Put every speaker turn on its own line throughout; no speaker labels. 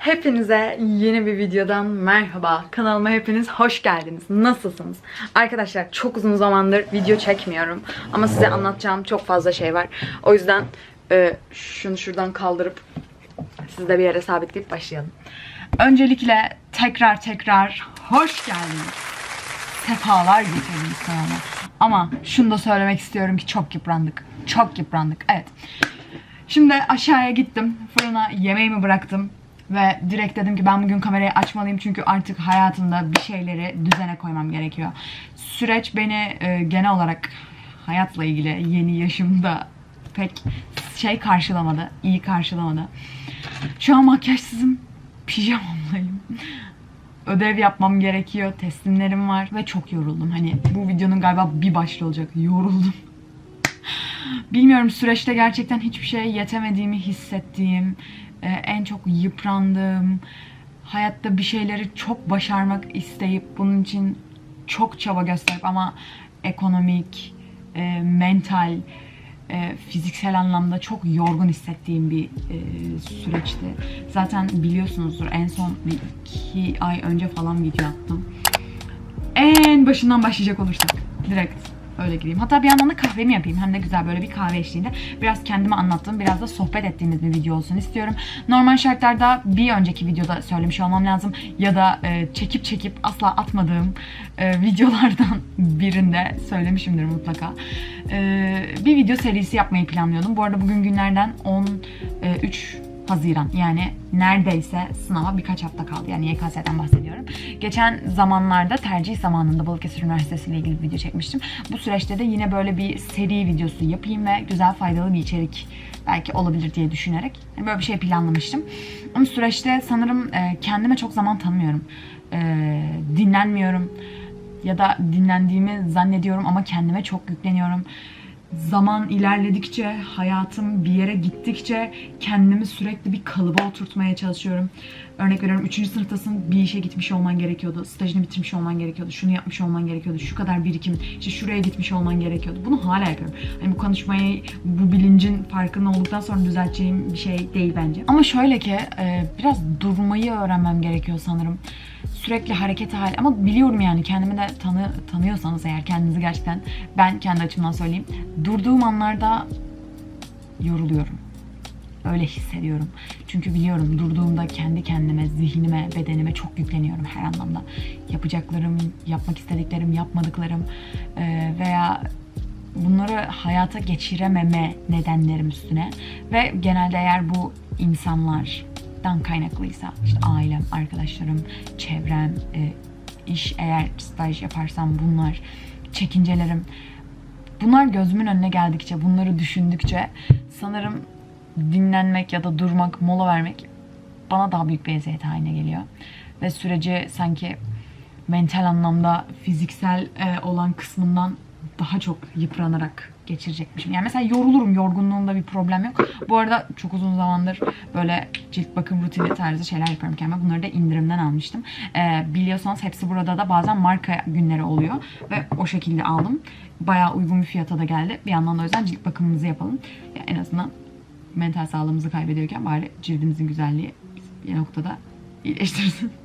Hepinize yeni bir videodan merhaba. Kanalıma hepiniz hoş geldiniz. Nasılsınız? Arkadaşlar çok uzun zamandır video çekmiyorum. Ama size anlatacağım çok fazla şey var. O yüzden e, şunu şuradan kaldırıp sizi de bir yere sabitleyip başlayalım. Öncelikle tekrar tekrar hoş geldiniz. Sefalar getirdiniz kanalıma. Ama şunu da söylemek istiyorum ki çok yıprandık. Çok yıprandık. Evet. Şimdi aşağıya gittim. Fırına yemeğimi bıraktım. Ve direkt dedim ki ben bugün kamerayı açmalıyım çünkü artık hayatımda bir şeyleri düzene koymam gerekiyor. Süreç beni e, genel olarak hayatla ilgili yeni yaşımda pek şey karşılamadı, iyi karşılamadı. Şu an makyajsızım, pijamamdayım. Ödev yapmam gerekiyor, teslimlerim var ve çok yoruldum. Hani bu videonun galiba bir başlığı olacak. Yoruldum. Bilmiyorum süreçte gerçekten hiçbir şeye yetemediğimi hissettiğim, e, en çok yıprandığım, hayatta bir şeyleri çok başarmak isteyip bunun için çok çaba gösterip ama ekonomik, e, mental, e, fiziksel anlamda çok yorgun hissettiğim bir e, süreçti. Zaten biliyorsunuzdur en son bir iki ay önce falan video attım. En başından başlayacak olursak direkt öyle gireyim. Hatta bir yandan da kahvemi yapayım. Hem de güzel böyle bir kahve eşliğinde. Biraz kendime anlattığım, biraz da sohbet ettiğimiz bir video olsun istiyorum. Normal şartlarda bir önceki videoda söylemiş olmam lazım. Ya da e, çekip çekip asla atmadığım e, videolardan birinde söylemişimdir mutlaka. E, bir video serisi yapmayı planlıyordum. Bu arada bugün günlerden 13 Haziran yani neredeyse sınava birkaç hafta kaldı. Yani YKS'den bahsediyorum. Geçen zamanlarda tercih zamanında Balıkesir Üniversitesi ile ilgili bir video çekmiştim. Bu süreçte de yine böyle bir seri videosu yapayım ve güzel faydalı bir içerik belki olabilir diye düşünerek böyle bir şey planlamıştım. Ama süreçte sanırım e, kendime çok zaman tanımıyorum. E, dinlenmiyorum ya da dinlendiğimi zannediyorum ama kendime çok yükleniyorum zaman ilerledikçe, hayatım bir yere gittikçe kendimi sürekli bir kalıba oturtmaya çalışıyorum. Örnek veriyorum 3. sınıftasın bir işe gitmiş olman gerekiyordu. Stajını bitirmiş olman gerekiyordu. Şunu yapmış olman gerekiyordu. Şu kadar birikim, işte şuraya gitmiş olman gerekiyordu. Bunu hala yapıyorum. Hani bu konuşmayı, bu bilincin farkında olduktan sonra düzelteceğim bir şey değil bence. Ama şöyle ki e, biraz durmayı öğrenmem gerekiyor sanırım sürekli hareket hali ama biliyorum yani kendimi de tanı, tanıyorsanız eğer kendinizi gerçekten ben kendi açımdan söyleyeyim durduğum anlarda yoruluyorum. Öyle hissediyorum. Çünkü biliyorum durduğumda kendi kendime, zihnime, bedenime çok yükleniyorum her anlamda. Yapacaklarım, yapmak istediklerim, yapmadıklarım veya bunları hayata geçirememe nedenlerim üstüne ve genelde eğer bu insanlardan kaynaklıysa işte ailem, arkadaşlarım, çevrem, e, iş eğer staj yaparsam bunlar, çekincelerim bunlar gözümün önüne geldikçe, bunları düşündükçe sanırım dinlenmek ya da durmak, mola vermek bana daha büyük bir eziyet haline geliyor. Ve süreci sanki mental anlamda fiziksel e, olan kısmından daha çok yıpranarak geçirecekmişim. Yani mesela yorulurum, yorgunluğumda bir problem yok. Bu arada çok uzun zamandır böyle cilt bakım rutini tarzı şeyler yapıyorum kendime. Bunları da indirimden almıştım. Ee, biliyorsanız hepsi burada da bazen marka günleri oluyor. Ve o şekilde aldım. Bayağı uygun bir fiyata da geldi. Bir yandan da o yüzden cilt bakımımızı yapalım. Ya en azından mental sağlığımızı kaybediyorken bari cildimizin güzelliği bir noktada iyileştirsin.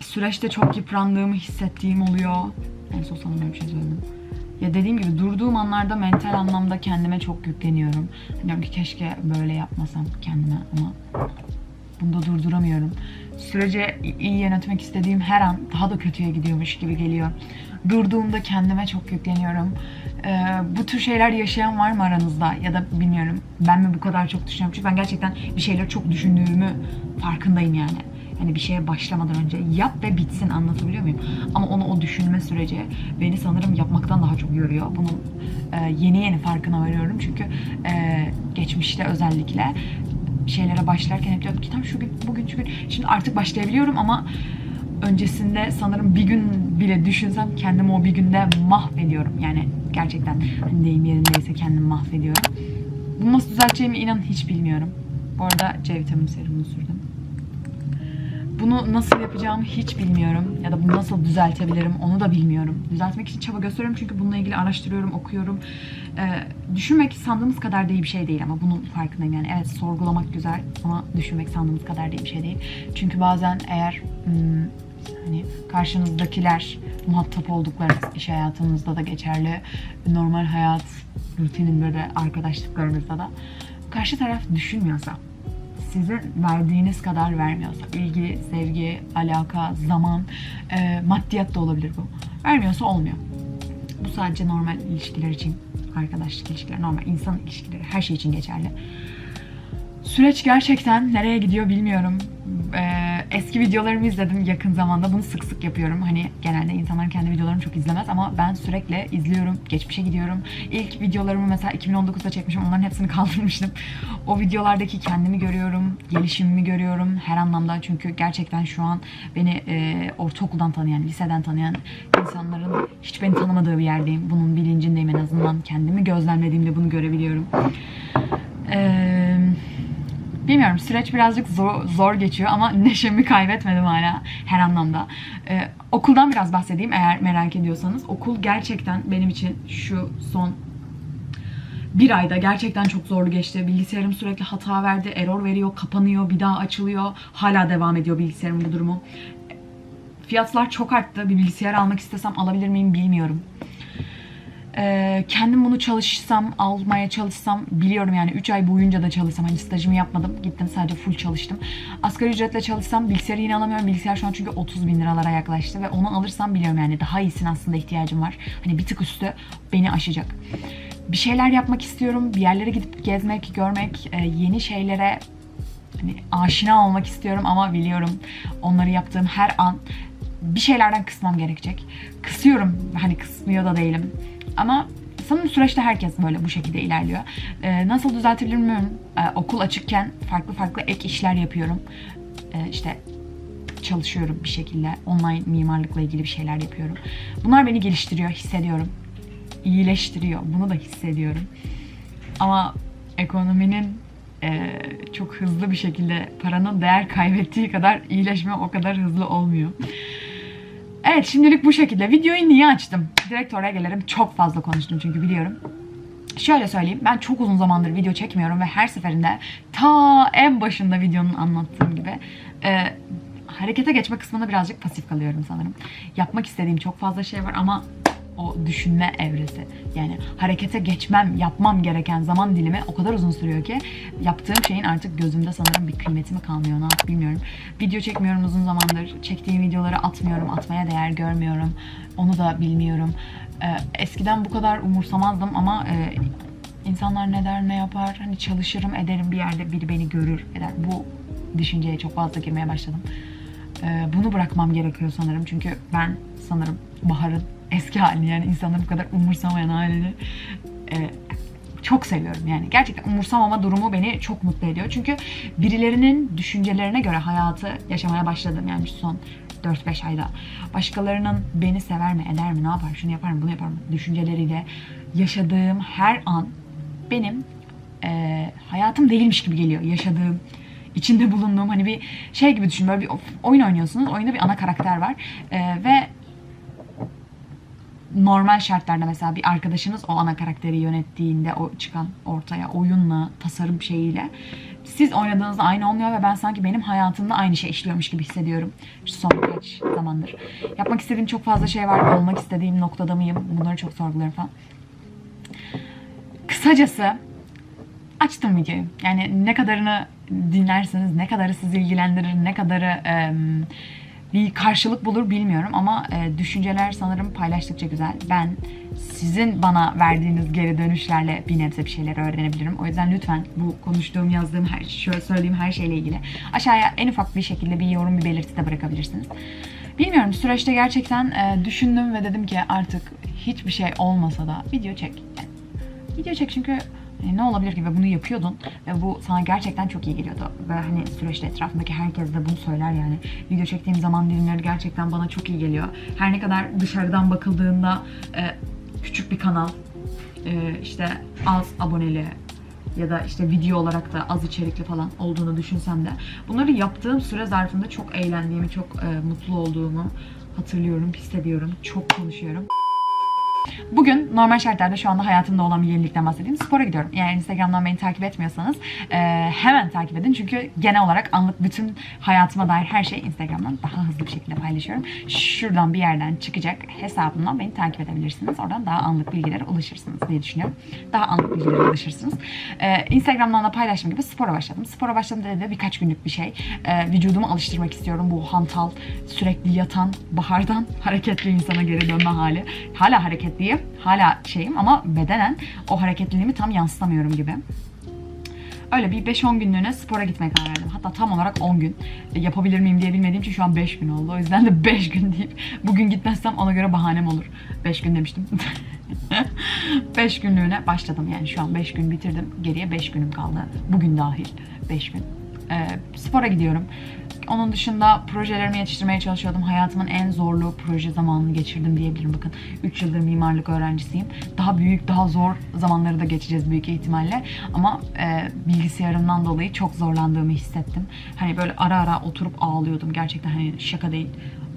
Süreçte çok yıprandığımı hissettiğim oluyor. En son sana bir şey söyledim. Ya dediğim gibi durduğum anlarda mental anlamda kendime çok yükleniyorum. Diyorum ki keşke böyle yapmasam kendime ama bunu da durduramıyorum. Sürece iyi yönetmek istediğim her an daha da kötüye gidiyormuş gibi geliyor. Durduğumda kendime çok yükleniyorum. Ee, bu tür şeyler yaşayan var mı aranızda? Ya da bilmiyorum ben mi bu kadar çok düşünüyorum? Çünkü ben gerçekten bir şeyleri çok düşündüğümü farkındayım yani. Hani bir şeye başlamadan önce yap ve bitsin anlatabiliyor muyum? Ama onu o düşünme süreci beni sanırım yapmaktan daha çok yoruyor. Bunun e, yeni yeni farkına varıyorum çünkü e, geçmişte özellikle şeylere başlarken hep diyordum ki tam şu gün bugün gün şimdi artık başlayabiliyorum ama öncesinde sanırım bir gün bile düşünsem kendimi o bir günde mahvediyorum. Yani gerçekten hani deyim yerindeyse kendimi mahvediyorum. Bunu nasıl düzelteceğimi inan hiç bilmiyorum. Bu arada C vitamini serumunu sürdüm. Bunu nasıl yapacağımı hiç bilmiyorum. Ya da bunu nasıl düzeltebilirim onu da bilmiyorum. Düzeltmek için çaba gösteriyorum çünkü bununla ilgili araştırıyorum, okuyorum. Ee, düşünmek sandığımız kadar değil bir şey değil ama bunun farkındayım. Yani evet sorgulamak güzel ama düşünmek sandığımız kadar değil bir şey değil. Çünkü bazen eğer hmm, hani karşınızdakiler muhatap olduklarınız iş hayatınızda da geçerli, normal hayat rutininde de arkadaşlıklarınızda da karşı taraf düşünmüyorsa sizin verdiğiniz kadar vermiyorsa ilgi, sevgi, alaka, zaman, e, maddiyat da olabilir bu. Vermiyorsa olmuyor. Bu sadece normal ilişkiler için, arkadaşlık ilişkiler, normal insan ilişkileri, her şey için geçerli. Süreç gerçekten nereye gidiyor bilmiyorum. Ee, eski videolarımı izledim yakın zamanda. Bunu sık sık yapıyorum. Hani genelde insanların kendi videolarını çok izlemez ama ben sürekli izliyorum. Geçmişe gidiyorum. İlk videolarımı mesela 2019'da çekmişim. Onların hepsini kaldırmıştım. O videolardaki kendimi görüyorum. Gelişimimi görüyorum. Her anlamda. Çünkü gerçekten şu an beni e, ortaokuldan tanıyan, liseden tanıyan insanların hiç beni tanımadığı bir yerdeyim. Bunun bilincindeyim en azından. Kendimi gözlemlediğimde bunu görebiliyorum. Eee Bilmiyorum süreç birazcık zor, zor geçiyor ama neşemi kaybetmedim hala her anlamda. Ee, okuldan biraz bahsedeyim eğer merak ediyorsanız. Okul gerçekten benim için şu son bir ayda gerçekten çok zorlu geçti. Bilgisayarım sürekli hata verdi, error veriyor, kapanıyor, bir daha açılıyor. Hala devam ediyor bilgisayarım bu durumu. Fiyatlar çok arttı. Bir bilgisayar almak istesem alabilir miyim bilmiyorum. Ee, kendim bunu çalışsam, almaya çalışsam biliyorum yani 3 ay boyunca da çalışsam hani stajımı yapmadım. Gittim sadece full çalıştım. Asgari ücretle çalışsam bilgisayarı yine alamıyorum. Bilgisayar şu an çünkü 30 bin liralara yaklaştı ve onu alırsam biliyorum yani daha iyisine aslında ihtiyacım var. Hani bir tık üstü beni aşacak. Bir şeyler yapmak istiyorum. Bir yerlere gidip gezmek, görmek, e, yeni şeylere hani aşina olmak istiyorum ama biliyorum onları yaptığım her an bir şeylerden kısmam gerekecek. Kısıyorum. Hani kısmıyor da değilim. Ama sanırım süreçte herkes böyle bu şekilde ilerliyor. Ee, nasıl düzeltebilirim bilmiyorum. Ee, okul açıkken farklı farklı ek işler yapıyorum. Ee, işte çalışıyorum bir şekilde. Online mimarlıkla ilgili bir şeyler yapıyorum. Bunlar beni geliştiriyor, hissediyorum. İyileştiriyor. Bunu da hissediyorum. Ama ekonominin e, çok hızlı bir şekilde paranın değer kaybettiği kadar iyileşme o kadar hızlı olmuyor. Evet şimdilik bu şekilde. Videoyu niye açtım? Direkt oraya gelirim. Çok fazla konuştum çünkü biliyorum. Şöyle söyleyeyim. Ben çok uzun zamandır video çekmiyorum ve her seferinde ta en başında videonun anlattığım gibi e, harekete geçme kısmında birazcık pasif kalıyorum sanırım. Yapmak istediğim çok fazla şey var ama o düşünme evresi. Yani harekete geçmem, yapmam gereken zaman dilimi o kadar uzun sürüyor ki yaptığım şeyin artık gözümde sanırım bir kıymeti mi kalmıyor ne yap bilmiyorum. Video çekmiyorum uzun zamandır. Çektiğim videoları atmıyorum, atmaya değer görmüyorum. Onu da bilmiyorum. Ee, eskiden bu kadar umursamazdım ama e, insanlar ne der ne yapar hani çalışırım ederim bir yerde biri beni görür eder. Bu düşünceye çok fazla girmeye başladım. Ee, bunu bırakmam gerekiyor sanırım çünkü ben sanırım Bahar'ın eski halini yani insanları bu kadar umursamayan halini e, çok seviyorum yani. Gerçekten umursamama durumu beni çok mutlu ediyor. Çünkü birilerinin düşüncelerine göre hayatı yaşamaya başladım yani son 4-5 ayda. Başkalarının beni sever mi, eder mi, ne yapar, şunu yapar mı, bunu yapar mı düşünceleriyle yaşadığım her an benim e, hayatım değilmiş gibi geliyor. Yaşadığım, içinde bulunduğum hani bir şey gibi düşün. Böyle bir oyun oynuyorsunuz. Oyunda bir ana karakter var. E, ve normal şartlarda mesela bir arkadaşınız o ana karakteri yönettiğinde o çıkan ortaya oyunla, tasarım şeyiyle siz oynadığınızda aynı olmuyor ve ben sanki benim hayatımda aynı şey işliyormuş gibi hissediyorum şu son birkaç zamandır. Yapmak istediğim çok fazla şey var. Olmak istediğim noktada mıyım? Bunları çok sorguluyorum falan. Kısacası açtım videoyu. Yani ne kadarını dinlerseniz, ne kadarı sizi ilgilendirir, ne kadarı e, bir karşılık bulur bilmiyorum ama e, düşünceler sanırım paylaştıkça güzel. Ben sizin bana verdiğiniz geri dönüşlerle bir nebze bir şeyler öğrenebilirim. O yüzden lütfen bu konuştuğum, yazdığım, her, şöyle söylediğim her şeyle ilgili aşağıya en ufak bir şekilde bir yorum, bir belirti de bırakabilirsiniz. Bilmiyorum süreçte gerçekten e, düşündüm ve dedim ki artık hiçbir şey olmasa da video çek. Yani, video çek çünkü e, ne olabilir ve bunu yapıyordun ve bu sana gerçekten çok iyi geliyordu ve hani süreçte etrafındaki herkes de bunu söyler yani video çektiğim zaman dilimleri gerçekten bana çok iyi geliyor her ne kadar dışarıdan bakıldığında e, küçük bir kanal e, işte az aboneli ya da işte video olarak da az içerikli falan olduğunu düşünsem de bunları yaptığım süre zarfında çok eğlendiğimi, çok e, mutlu olduğumu hatırlıyorum, hissediyorum. Çok konuşuyorum. Bugün normal şartlarda şu anda hayatımda olan bir yenilikten bahsedeyim. Spora gidiyorum. Yani Instagram'dan beni takip etmiyorsanız e, hemen takip edin. Çünkü genel olarak anlık bütün hayatıma dair her şeyi Instagram'dan daha hızlı bir şekilde paylaşıyorum. Şuradan bir yerden çıkacak hesabımdan beni takip edebilirsiniz. Oradan daha anlık bilgilere ulaşırsınız diye düşünüyorum. Daha anlık bilgilere ulaşırsınız. E, Instagram'dan da paylaştığım gibi spora başladım. Spora başladım dedi de birkaç günlük bir şey. E, vücudumu alıştırmak istiyorum. Bu hantal, sürekli yatan, bahardan hareketli insana geri dönme hali. Hala hareketliyim. Hala şeyim ama bedenen o hareketliliğimi tam yansıtamıyorum gibi. Öyle bir 5-10 günlüğüne spora gitmeye karar verdim. Hatta tam olarak 10 gün. E, Yapabilir miyim diye bilmediğim için şu an 5 gün oldu. O yüzden de 5 gün deyip bugün gitmezsem ona göre bahanem olur. 5 gün demiştim. 5 günlüğüne başladım yani şu an 5 gün bitirdim. Geriye 5 günüm kaldı. Bugün dahil 5 gün. E, spora gidiyorum. Onun dışında projelerimi yetiştirmeye çalışıyordum. Hayatımın en zorlu proje zamanını geçirdim diyebilirim. Bakın 3 yıldır mimarlık öğrencisiyim. Daha büyük, daha zor zamanları da geçeceğiz büyük ihtimalle. Ama e, bilgisayarımdan dolayı çok zorlandığımı hissettim. Hani böyle ara ara oturup ağlıyordum. Gerçekten hani şaka değil.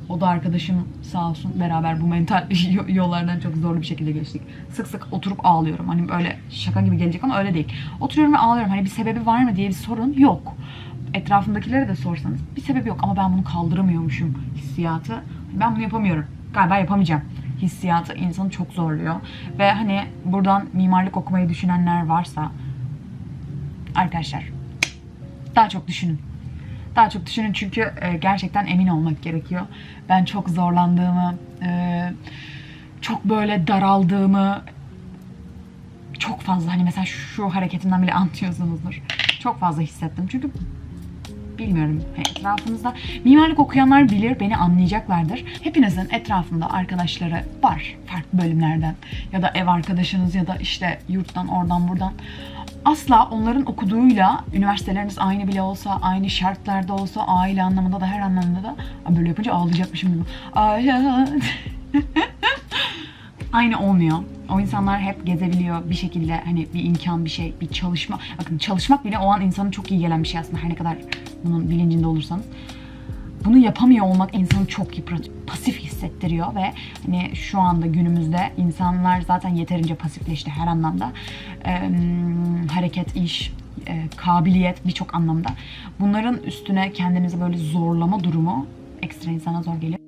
O da arkadaşım sağ olsun beraber bu mental yollardan çok zorlu bir şekilde geçtik. Sık sık oturup ağlıyorum. Hani böyle şaka gibi gelecek ama öyle değil. Oturuyorum ve ağlıyorum. Hani bir sebebi var mı diye bir sorun yok etrafındakilere de sorsanız bir sebebi yok ama ben bunu kaldıramıyormuşum hissiyatı. Ben bunu yapamıyorum. Galiba yapamayacağım hissiyatı insanı çok zorluyor. Ve hani buradan mimarlık okumayı düşünenler varsa arkadaşlar daha çok düşünün. Daha çok düşünün çünkü e, gerçekten emin olmak gerekiyor. Ben çok zorlandığımı, e, çok böyle daraldığımı çok fazla hani mesela şu hareketimden bile anlıyorsunuzdur. Çok fazla hissettim. Çünkü bilmiyorum etrafınızda mimarlık okuyanlar bilir beni anlayacaklardır. Hepinizin etrafında arkadaşları var farklı bölümlerden ya da ev arkadaşınız ya da işte yurttan oradan buradan. Asla onların okuduğuyla üniversiteleriniz aynı bile olsa, aynı şartlarda olsa, aile anlamında da her anlamda da böyle yapınca ağlayacakmışım gibi. Ay, aynı olmuyor. O insanlar hep gezebiliyor bir şekilde hani bir imkan bir şey bir çalışma. Bakın çalışmak bile o an insanın çok iyi gelen bir şey aslında her ne kadar bunun bilincinde olursanız. Bunu yapamıyor olmak insanı çok yıpratıcı, pasif hissettiriyor ve hani şu anda günümüzde insanlar zaten yeterince pasifleşti her anlamda. Ee, hareket, iş, e, kabiliyet birçok anlamda. Bunların üstüne kendinizi böyle zorlama durumu ekstra insana zor geliyor.